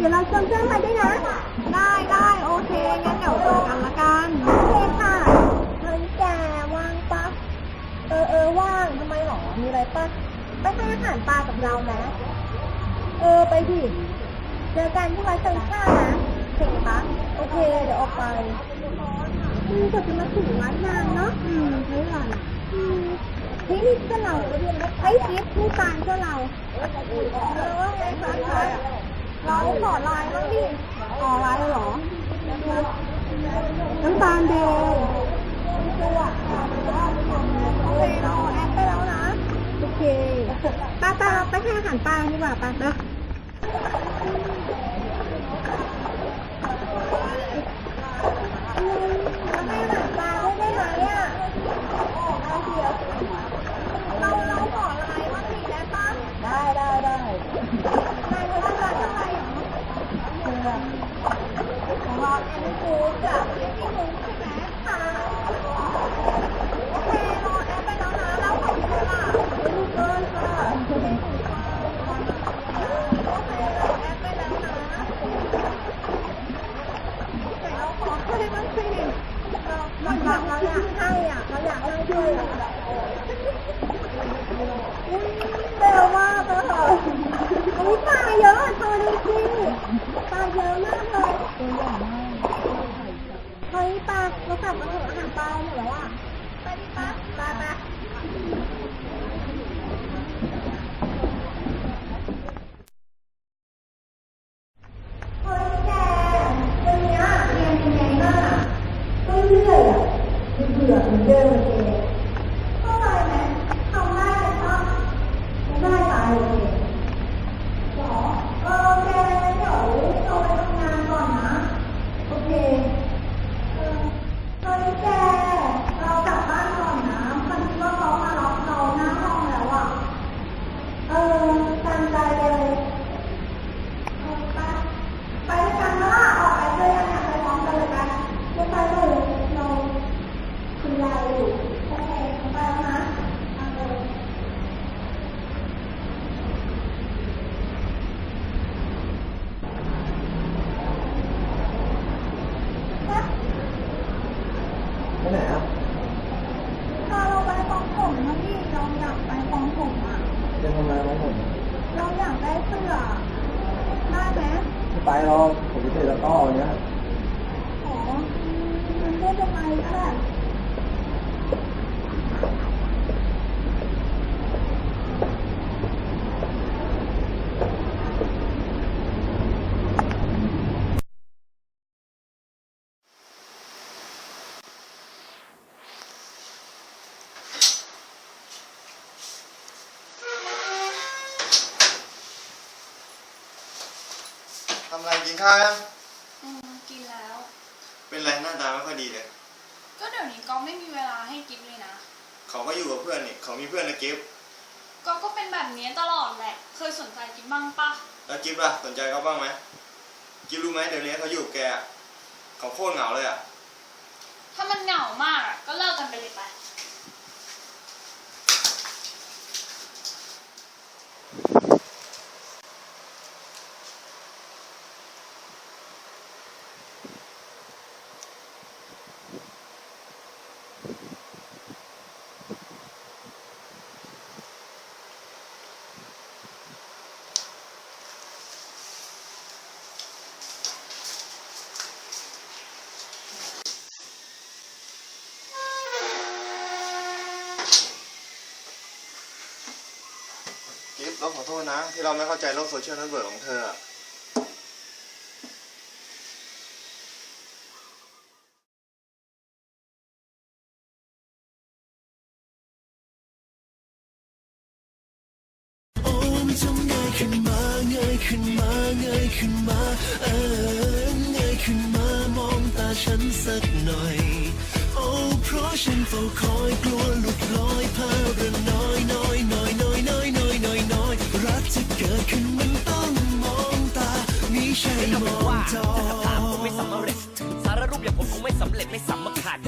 เพื่อนมาด้วยนะ ได้ได้โอเคงั้นเดี๋ยวเจอกันละกันโอเคค่ะเฮ้ยแกว่างปะเออเออว่างทำไมหรอมีอะไรปะไปให้อาหารปลากับเราไหมเออไปดิเจอกันที่วัดเซนท่านะเห็นปะโอเค เดี๋ยวออกไปอืมก็จะมาถึงวัดนานเนาะอืมใช่หรออืมนี่นี่ก็เราไอ้ทิพย์ผู้ตานก็เราเออว่าไงคะ เราขอไลน์บ้างดิออไลน์เหรอ น้ำตาลแดงโอเคเราแอดไปแล้วนะ โอเคป้าป้าไปให้อาหารปลาดีกว่าป้าเนาะ เราให้อาหารปลาได้ไหมอะเราเดี๋ยวเราเราขอไลน์บ้างดิได้ปะ ได้ได้ได้ ไลน์ว่าไลน์อะไรหรอของเราแอนฟูกับเอฟซีฟูใช่ไหมค่ะโอเคเราแอดไปแล้วนะแล้วของเธอล่ะลูกเอ้ยค่ะโอเคเราแอดไปแล้วนะแต่เรา ขอให้มันสิเราเราอยากเราอยากให้อะเราอยากให้ด้วยอะอุ้ยเร็วมากเลยค่ะอุ้ยปลาเยอะเธอดูสิปลาเยอะมากเลยเฮ้ยปลาเรากลับมาเถอะอาหารปลาหมดแล้วอะไปดิปลาปลาปลา เฮ้ยแกวันเนี้ยเรียนเป็นไงบ้างอะก็เรื่อยๆอะเบื่อเหมือนเดิมอะแกเข้าใจไหมทำได้ไหมคะไม่ได้ตายเลยหรอเออแกเดี๋ยวเราไปทำงานก่อนนะ โอเคเออเฮ้ยแกเรากลับบ้านก่อนนะมันคิดว่าเขามารับเราหน้าห้องแล้วอะเออตามใจเลย ไปไปด้วยกันนะออกไปด้วยกันนะไปพร้อมกันเลยกันไม่ไปเลยเราคุณยายอยู่โอเคไปแล้วนะเอาเลย ไปไหนอะ พาเราไปฟ้อง ผมนะพี่เราอยากไปฟ้องผมอะจะทำอะไรของผมเราอยากได้เสื้อได้ไหมไม่ไปหรอกผมจะเจอตะก้อวันเนี้ย ขอมันได้จะไปก็ได้ ทำอะไร กินข้าวยังอืมกินแล้ว เป็นไรหน้าตาไม่ค่อยดีเลย ก็เดี๋ยวนี้ก็ไม่มีเวลาให้กิฟเลยนะ เขาก็อยู่กับเพื่อนนี่เขามีเพื่อนนะกิฟต์ก็ก็เป็นแบบนี้ตลอดแหละ เคยสนใจกิฟบ้างปะแล้วกิฟต์ล่ะสนใจเขาบ้างไหมกิฟต์รู้ไหมเดี๋ยวนี้เขาอยู่กับแกอะเขาโคตรเหงาเลยอะ ถ้ามันเหงามากอะก็เลิกกันไปเลยไป เราขอโทษนะ ที่เราไม่เข้าใจโลกโซเชียลเน็ตเวิร์กของเธอโอ้มันจะเงขึ้นมาเงยขึ้นมาเงยขึ้นมา เออเงยขึ้นมามองตาฉันสักหน่อย โอ้เพราะฉันเฝ้าคอยกลัว มิใช่มองจอจะทำตามคงไม่สำเร็จสารรูปอย่างผมคงไม่สำเร็จไม่สำคัญ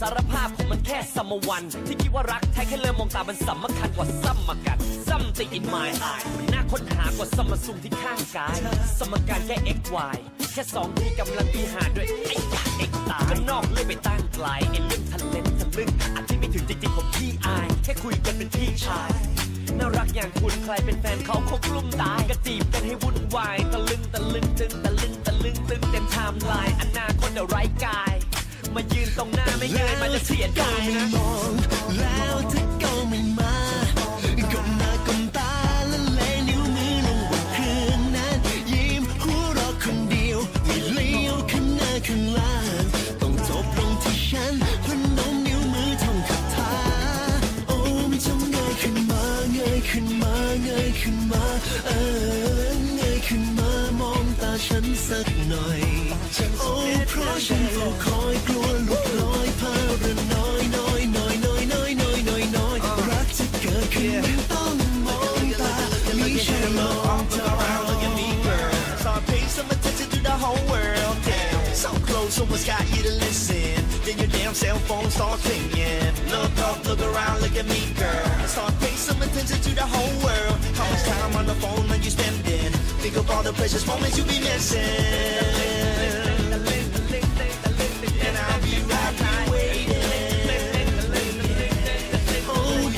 สารภาพของมันแค่สมวัน ที่คิดว่ารักแท้แค่เริ่มมองตามันสำคัญกว่าซ้ำมากันซ้ำติด in my eye มันน่าค้นหากว่าสมซุมที่ข้างกาย สมการแค่ x y แค่สองที่กำลังตีหาด้วยไอ้ยาเอกตายกันนอกเลยไปตั้งไกลไอ้เรื่องทะเลทะลึ่งอาจที่ไม่ถึงจริงๆผมพี่อาย แค่คุยกันเป็นพี่ชาย น่ารักอย่างคุณใครเป็นแฟนเขาคงกลุ้มตายกระจีบกันให้วุ่นวายตะลึงตะลึงตึงตะลึงตะลึงตึงเต็มไทม์ไลน์อนาคตเดี๋ยวไร้กาย มายืนตรงหน้าไม่เงยมันจะเสียดายนะมองแล้วถ้าก็ ขึ้นมาเงยขึ้นมาเออเงยขึ้นมามองตาฉันสักหน่อย โอ้เพราะฉันเฝ้าคอยกลัวหลุดลอยพาระน้อยน้อยน้อยน้อยน้อยน้อยน้อยน้อยรักจะเกิดขึ้นมันต้องมองตาไม่ใช่มองเธอ Look at me, girl. Start paying some attention to the whole world. Damn, so close, someone's got you to listen. Then your damn cell phone starts ringing. Look up, look around, look at me, girl. Start paying some attention to the whole world. How much time on the phone are you spending? Think of all the precious moments you be missing. And I'll be right here waiting. Oh,